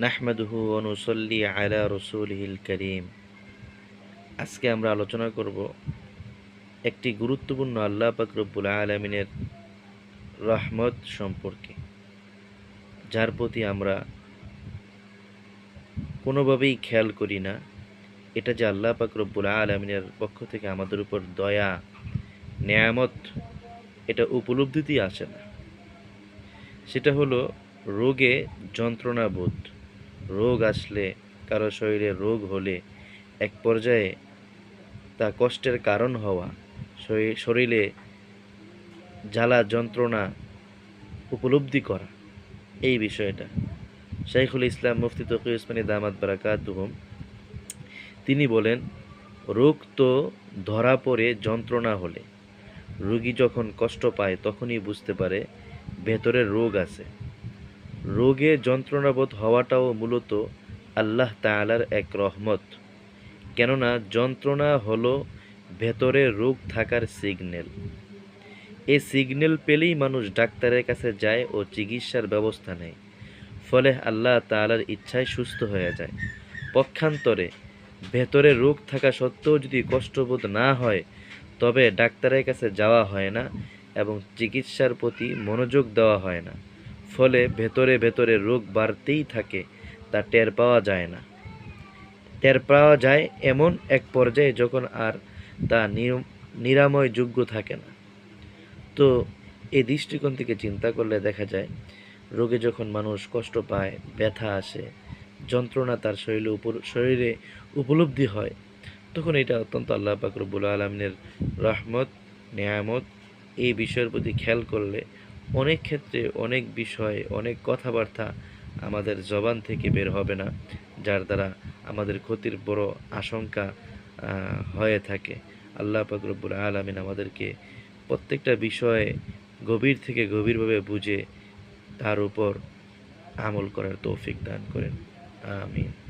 নাহমাদুহু অনুসল্লি আলা রসুলহিল করিম। আজকে আমরা আলোচনা করব একটি গুরুত্বপূর্ণ আল্লাহ পাক রব্বুল আলমিনের রহমত সম্পর্কে, যার প্রতি আমরা কোনোভাবেই খেয়াল করি না। এটা যে আল্লাহ পাক রব্বুল আলমিনের পক্ষ থেকে আমাদের উপর দয়া, নেয়ামত, এটা উপলব্ধিতেই আসে না। সেটা হলো রোগে যন্ত্রণা বোধ রোগ আসলে কারও শরীরে রোগ হলে এক পর্যায়ে তা কষ্টের কারণ হওয়া, শরী- শরীরে জ্বালা যন্ত্রণা উপলব্ধি করা, এই বিষয়টা। শাইখুল ইসলাম মুফতি তকি উসমানী দামাত বারাকাতুহুম, তিনি বলেন, রোগ তো ধরা পড়ে যন্ত্রণা হলে। রোগী যখন কষ্ট পায়, তখনই বুঝতে পারে, ভেতরে রোগ আছে। রোগে যন্ত্রণাবোধ হওয়াটাও মূলত আল্লাহ তাআলার এক রহমত। কেননা যন্ত্রণা হলো ভেতরে রোগ থাকার সিগন্যাল এই সিগন্যাল পেলেই মানুষ ডাক্তারের কাছে যায় ও চিকিৎসার ব্যবস্থা নেয়। ফলে আল্লাহ তালার ইচ্ছায় সুস্থ হয়ে যায়। পক্ষান্তরে ভেতরে রোগ থাকা সত্ত্বেও যদি কষ্টবোধ না হয়, তবে ডাক্তারের কাছে যাওয়া হয় না এবং চিকিৎসার প্রতি মনোযোগ দেওয়া হয় না। ফলে ভেতরে ভেতরে রোগ বাড়তেই থাকে, তা টের পাওয়া যায় না। টের পাওয়া যায় এমন এক পর্যায়ে যখন আর তা নির- নিরাময়যোগ্য থাকে না। তো এই দৃষ্টিকোণ থেকে চিন্তা করলে দেখা যায়, রোগে যখন মানুষ কষ্ট পায়, ব্যথা আসে, যন্ত্রণা তার শরীরে উপর, শরীরে উপলব্ধি হয়, তখন এটা অত্যন্ত আল্লাহ পাক রব্বুল আলমিনের রহমত, নেয়ামত, এই বিষয়ের প্রতি খেয়াল করলে অনেক ক্ষেত্রে অনেক বিষয়, অনেক কথাবার্তা আমাদের জবান থেকে বের হবে না, যার দ্বারা আমাদের ক্ষতির বড় আশঙ্কা হয়ে থাকে। আল্লাহ পাক রব্বুল আলমিন আমাদেরকে প্রত্যেকটা বিষয়ে গভীর থেকে গভীরভাবে বুঝে তার উপর আমল করার তৌফিক দান করেন। আমিন।